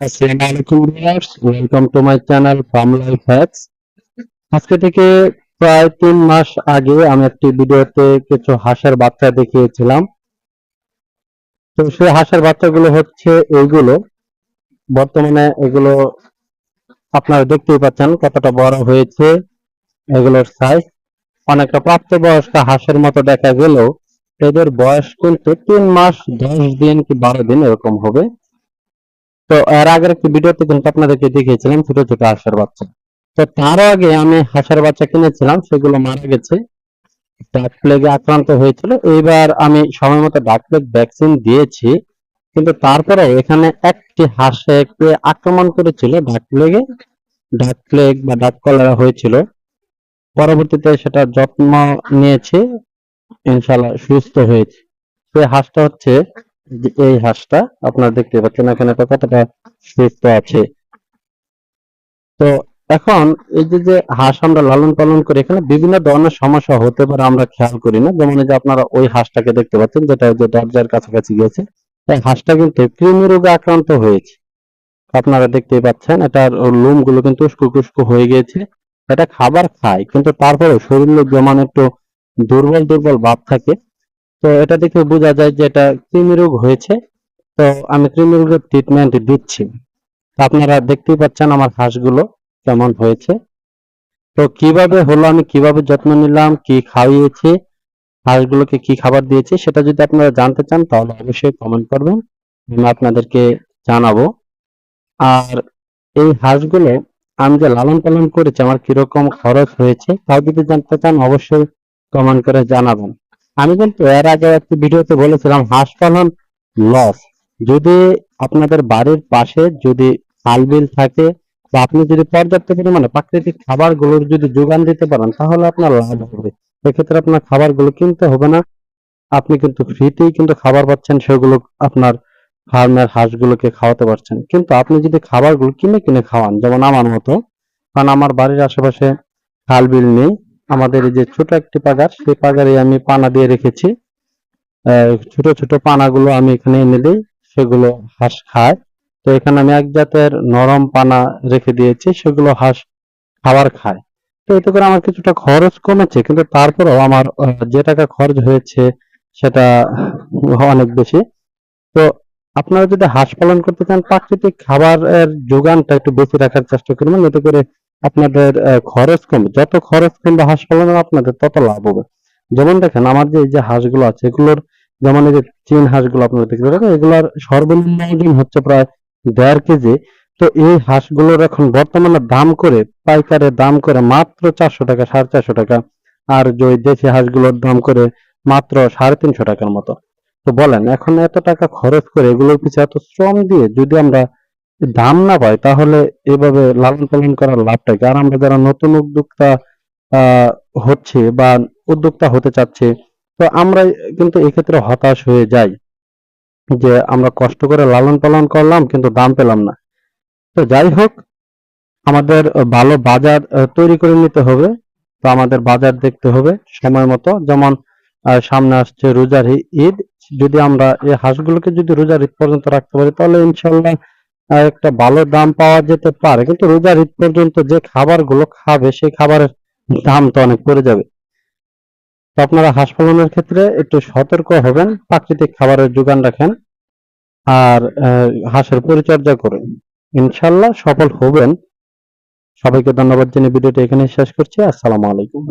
আসসালামু আলাইকুম welcome to my channel farm life hacks আজকে থেকে প্রায় তিন মাস আগে আমি একটি ভিডিওতে কিছু হাঁসের বাচ্চা দেখিয়েছিলাম। তো সেই হাঁসের বাচ্চাগুলো হচ্ছে এইগুলো। বর্তমানে এগুলো আপনারা দেখতেই পাচ্ছেন কতটা বড় হয়েছে এগুলোর সাইজ অনেকটা প্রাপ্তবয়স্ক হাঁসের মতো দেখা গেলেও এদের বয়স কিন্তু তিন মাস, দশ দিন কি বারো দিন এরকম হবে। তো এর আগের একটি ভিডিওতে কিন্তু আপনাদেরকে দেখিয়েছিলাম ছোট ছোট হাঁসের বাচ্চা। তো তার আগে আমি হাঁসের বাচ্চা কিনেছিলাম, সেগুলো মারা গেছে। ডাক প্লেগে আক্রান্ত হয়েছিল। এইবার আমি সময় মতো ডাক প্লেগ ভ্যাকসিন দিয়েছি। কিন্তু তারপরে এখানে একটি হাঁসে আক্রমণ করেছিল ডাক প্লেগে ডাক প্লেগ বা ডাক কলেরা হয়েছিল। পরবর্তীতে সেটা যত্ন নিয়েছে ইনশাল্লাহ সুস্থ হয়েছে। সেই হাঁসটা হচ্ছে এই হাঁসটা আপনারা দেখতে পাচ্ছেন এখানে তো কতটা সুস্থ আছে। তো এখন এই যে যে হাঁস আমরা লালন পালন করি, এখানে বিভিন্ন ধরনের সমস্যা হতে পারে আমরা খেয়াল করি না। যেমন যে আপনারা ওই হাঁসটাকে দেখতে পাচ্ছেন, যেটা যে দরজার কাছাকাছি গিয়েছে, এই হাঁসটা কিন্তু কৃমি রোগে আক্রান্ত হয়েছে। আপনারা দেখতেই পাচ্ছেন, এটার লোমগুলো কিন্তু উস্কো কুস্কো হয়ে গিয়েছে। এটা খাবার খায়, কিন্তু তারপরে শরীর যেমন একটু দুর্বল দুর্বল ভাব থাকে তো এটা দেখে বোঝা যায় যে এটা কৃমি রোগ হয়েছে। তো আমি কৃমি রোগের ট্রিটমেন্ট দিচ্ছি। আপনারা দেখতেই পাচ্ছেন আমার হাঁসগুলো কেমন হয়েছে। তো কীভাবে হলো, আমি কীভাবে যত্ন নিলাম, কি খাওয়িয়েছি হাঁসগুলোকে কি খাবার দিয়েছি, সেটা যদি আপনারা জানতে চান, তাহলে অবশ্যই কমেন্ট করবেন। আমি আপনাদেরকে জানাব। আর এই হাঁসগুলো আমি যে লালন পালন করেছি, আমার কীরকম খরচ হয়েছে, তাও যদি জানতে চান, অবশ্যই কমেন্ট করে জানাবেন। আমি কিন্তু এর আগে একটি ভিডিওতে বলেছিলাম, হাঁস পালন লস যদি আপনাদের বাড়ির পাশে যদি খাল বিল থাকে বা আপনি যদি পর্যাপ্ত পরিমাণে প্রাকৃতিক খাবারগুলোর যদি যোগান দিতে পারেন, তাহলে আপনার লাভ হবে। সেক্ষেত্রে আপনার খাবারগুলো কিনতে হবে না। আপনি কিন্তু ফ্রিতেই কিন্তু খাবার পাচ্ছেন, সেগুলো আপনার ফার্মের হাঁসগুলোকে খাওয়াতে পারছেন। কিন্তু আপনি যদি খাবারগুলো কিনে কিনে খাওয়ান, যেমন আমার মতো, কারণ আমার বাড়ির আশেপাশে খাল বিল নেই আমাদের যে ছোট একটি পাগার, সেই পাগারে আমি পানা দিয়ে রেখেছি। ছোট ছোট পানাগুলো আমি এখানে এনে দিই, সেগুলো হাঁস খায়। তো এখানে আমি এক জাতের নরম পানা রেখে দিয়েছি, সেগুলো হাঁস খাবার খায়। তো এতে করে আমার কিছুটা খরচ কমেছে, কিন্তু তারপরেও আমার যে টাকা খরচ হয়েছে, সেটা অনেক বেশি। তো আপনারা যদি হাঁস পালন করতে চান, প্রাকৃতিক খাবারের যোগানটা একটু বেশি রাখার চেষ্টা করবেন, এতে করে আপনাদের খরচ কমবে যত খরচ কমবে, হাঁস পালনে আপনাদের তত লাভ হবে। যেমন দেখেন, আমার যে যে হাঁসগুলো আছে, এগুলোর যেমন এই যে চীন হাঁসগুলো আপনারা দেখতে পাচ্ছেন, এগুলোর সর্বনিম্ন ওজন হচ্ছে প্রায় দেড় কেজি। তো এই হাঁসগুলোর এখন বর্তমানে দাম করে, পাইকারে দাম করে মাত্র চারশো টাকা, সাড়ে চারশো টাকা। আর যে দেশি হাঁসগুলোর দাম করে মাত্র সাড়ে তিনশো টাকার মতো। তো বলেন, এখন এত টাকা খরচ করে এগুলোর পিছনে এত শ্রম দিয়ে যদি আমরা দাম না পাই তাহলে এভাবে লালন পালন করার লাভটা কি? আর আমরা যারা নতুন উদ্যোক্তা হচ্ছে বা উদ্যোক্তা হতে চাচ্ছে, তো আমরা কিন্তু এক্ষেত্রে হতাশ হয়ে যাই যে আমরা কষ্ট করে লালন পালন করলাম কিন্তু দাম পেলাম না। তো যাই হোক, আমাদের ভালো বাজার তৈরি করে নিতে হবে। তো আমাদের বাজার দেখতে হবে সময় মতো। যেমন সামনে আসছে রোজার ঈদ। যদি আমরা এই হাঁসগুলোকে যদি রোজার ঈদ পর্যন্ত রাখতে পারি, তাহলে ইনশাল্লাহ একটা ভালো দাম পাওয়া যেতে পারে, কিন্তু রোজার ঈদ পর্যন্ত যে খাবারগুলো খাবে, সেই খাবারের দাম তো অনেক পড়ে যাবে। আপনারা হাঁস পালনের ক্ষেত্রে একটু সতর্ক হবেন, প্রাকৃতিক খাবারের যোগান রাখেন, আর হাঁসের পরিচর্যা করুন। ইনশাল্লাহ সফল হবেন। সবাইকে ধন্যবাদ জানিয়ে ভিডিওটি এখানে শেষ করছি। আসসালামু আলাইকুম।